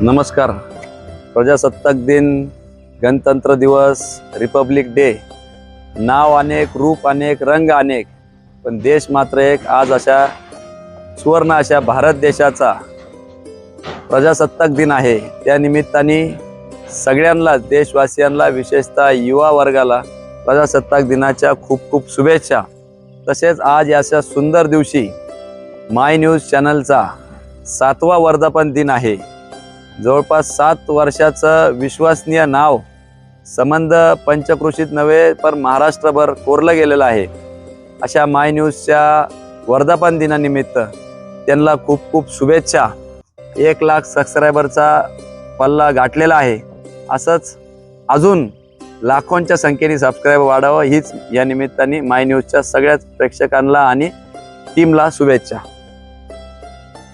नमस्कार. प्रजासत्ताक दिन गणतंत्र दिवस रिपब्लिक डे. नाव अनेक रूप अनेक रंग अनेक पण देश मात्र एक आज अशा सुवर्ण अशा भारत देशाचा प्रजासत्ताक दिन आहे. त्या निमित्ताने सगळ्यांना देशवासियांना विशेषतः युवा वर्गाला प्रजासत्ताक दिनाच्या खूप खूप शुभेच्छा. तसेच आज अशा सुंदर दिवशी माय न्यूज चॅनलचा सातवा वर्धापन दिन आहे. जवळपास सात वर्षाचं विश्वसनीय नाव संबंध पंचकृषीत नव्हे पण महाराष्ट्रभर कोरलं गेलेलं आहे. अशा माय न्यूजच्या वर्धापन दिनानिमित्त त्यांना खूप खूप शुभेच्छा. एक लाख सबस्क्रायबरचा पल्ला गाठलेला आहे. असंच अजून लाखोंच्या संख्येने सबस्क्राईबर वाढावं हीच या निमित्ताने माय न्यूजच्या सगळ्याच प्रेक्षकांना आणि टीमला शुभेच्छा.